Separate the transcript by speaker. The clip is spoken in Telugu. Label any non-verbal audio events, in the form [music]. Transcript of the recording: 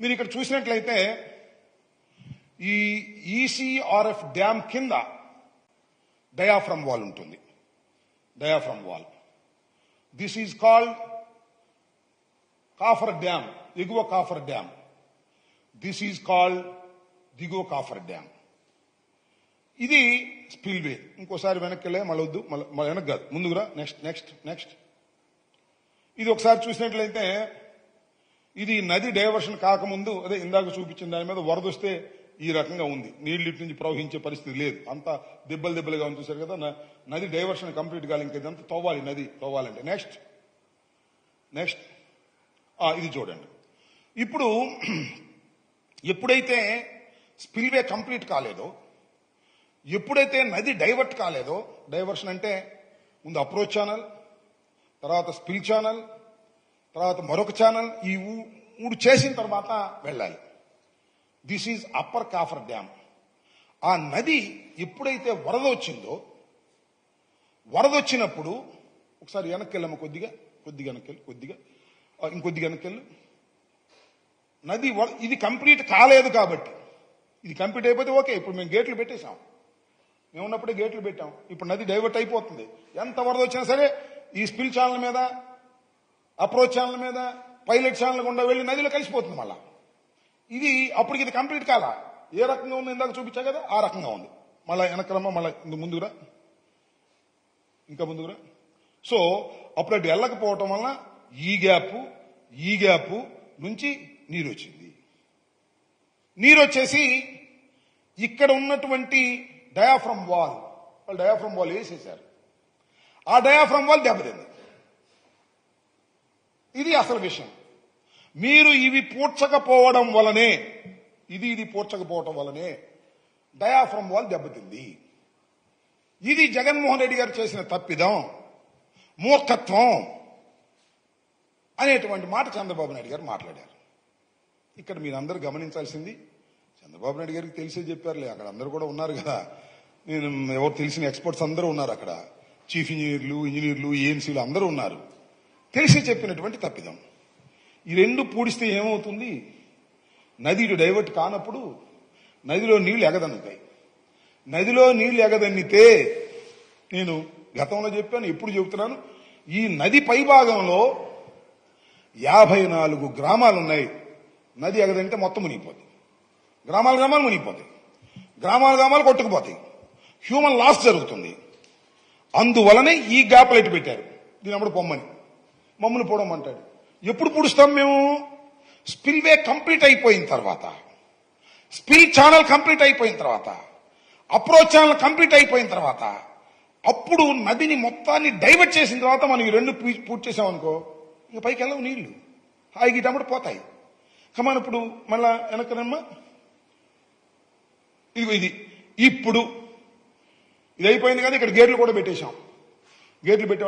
Speaker 1: మీరు ఇక్కడ చూసినట్లయితే ఈ ఈసీఆర్ఎఫ్ డ్యామ్ కింద డయాఫ్రమ్ వాల్ ఉంటుంది. Diaphragm wall. This is called coffer dam ఎగువ coffer dam this is called దిగువ కాఫర్ డ్యామ్ ఇది స్పిల్వే. ఇంకోసారి వెనక్కి వెళ్ళే మళ్ళీ మళ్ళీ వెనక్కి కాదు. ముందుగురా నెక్స్ట్ నెక్స్ట్ నెక్స్ట్. ఇది ఒకసారి చూసినట్లయితే ఇది నది డైవర్షన్ కాకముందు అదే ఇందాక చూపించిన దాని మీద వరద వస్తే ఈ రకంగా ఉంది. నీళ్ళు ఇటు నుంచి ప్రవహించే పరిస్థితి లేదు. అంత దెబ్బలు దెబ్బలుగా ఉంది కదా నది డైవర్షన్ కంప్లీట్ కాలి ఇంకా ఇదంతా తవ్వాలి నది తవ్వాలంటే. నెక్స్ట్. నెక్స్ట్. ఇది చూడండి. ఇప్పుడు [clears throat] ఎప్పుడైతే స్పిల్వే కంప్లీట్ కాలేదో ఎప్పుడైతే నది డైవర్ట్ కాలేదో డైవర్షన్ అంటే ముందు అప్రోచ్ ఛానల్ తర్వాత స్పిల్ ఛానల్ తర్వాత మరొక ఛానల్ ఈ ఊ- మూడు చేసిన తర్వాత వెళ్ళాలి. This is upper coffer dam ఆ నది ఎప్పుడైతే వరద వచ్చిందో వరద వచ్చినప్పుడు ఒకసారి వెనక్కి వెళ్ళమ్మ కొద్దిగా కొద్దిగా వెనక్కి కొద్దిగా. ఇంకొద్దిగా వెనక్కి వెళ్ళు నది వ- ఇది కంప్లీట్ కాలేదు కాబట్టి. ఇది కంప్లీట్ అయిపోతే ఓకే ఇప్పుడు మేము గేట్లు పెట్టేశాం. మేము ఉన్నప్పుడే గేట్లు పెట్టాం. ఇప్పుడు నది డైవర్ట్ అయిపోతుంది. ఎంత వరద వచ్చినా సరే ఈ స్పిల్ ఛానల్ మీద అప్రోచ్ ఛానల్ మీద పైలట్ ఛానల్ గుండా వెళ్ళి నదిలో కలిసిపోతుంది మళ్ళా. ఇది అప్పటికి ఇది కంప్లీట్ కాలా. ఏ రకంగా ఉంది ఇందాక చూపించా కదా? ఆ రకంగా ఉంది. మళ్ళా వెనక్రమ మళ్ళా ఇందు ముందుకురా. ఇంకా ముందుకురా. సో అప్పుడు అటు వెళ్ళకపోవటం వల్ల ఈ గ్యాప్ ఈ గ్యాప్ నుంచి నీరు వచ్చింది. నీరు వచ్చేసి ఇక్కడ ఉన్నటువంటి డయాఫ్రమ్ వాల్. వాళ్ళు డయాఫ్రమ్ వాల్ వేసేసారు ఆ డయాఫ్రమ్ వాల్ దెబ్బతింది. ఇది అసలు విషయం. మీరు ఇవి పూడ్చకపోవడం వలనే ఇది ఇది పూడ్చకపోవడం వలనే డయాఫ్రమ్ వాల్ దెబ్బతింది. ఇది జగన్మోహన్ రెడ్డి గారు చేసిన తప్పిదం మూర్ఖత్వం అనేటువంటి మాట చంద్రబాబు నాయుడు గారు మాట్లాడారు. ఇక్కడ మీరందరూ గమనించాల్సింది చంద్రబాబు నాయుడు గారికి తెలిసే చెప్పారులే అక్కడ అందరూ కూడా ఉన్నారు కదా. నేను ఎవరు తెలిసిన ఎక్స్పర్ట్స్ అందరూ ఉన్నారు అక్కడ. చీఫ్ ఇంజనీర్లు ఇంజనీర్లు ఏఎంసీలు అందరూ ఉన్నారు. తెలిసి చెప్పినటువంటి తప్పిదం. ఈ రెండు పూడిస్తే ఏమవుతుంది? నది ఇటు డైవర్ట్ కానప్పుడు నదిలో నీళ్ళు ఎగదన్నుతాయి నదిలో నీళ్ళు ఎగదన్నితే నేను గతంలో చెప్పాను ఎప్పుడు చెబుతున్నాను. ఈ నది పైభాగంలో యాభై నాలుగు గ్రామాలు ఉన్నాయి. నది ఎగదంటే మొత్తం మునిగిపోతాయి గ్రామాలు గ్రామాలు మునిగిపోతాయి. గ్రామాలు గ్రామాలు కొట్టుకుపోతాయి. హ్యూమన్ లాస్ జరుగుతుంది. అందువలనే ఈ గ్యాప్లు ఎట్టు పెట్టారు. దీని అప్పుడు పొమ్మని. మమ్మల్ని పొడమంటాడు ఎప్పుడు పుడుస్తాం మేము? స్పిల్వే కంప్లీట్ అయిపోయిన తర్వాత. స్పిల్ ఛానల్ కంప్లీట్ అయిపోయిన తర్వాత. అప్రోచ్ ఛానల్ కంప్లీట్ అయిపోయిన తర్వాత. అప్పుడు నదిని మొత్తాన్ని డైవర్ట్ చేసిన తర్వాత మనం ఈ రెండు పూర్తి చేసామనుకో ఇక పైకి వెళ్ళవు నీళ్ళు. హాయిగా పోతాయి. కమాన్ ఇప్పుడు మళ్ళా వెనకనమ్మా ఇదిగో ఇది. ఇప్పుడు. ఇది అయిపోయింది కదా ఇక్కడ గేట్లు కూడా పెట్టేశాం. గేట్లు పెట్టే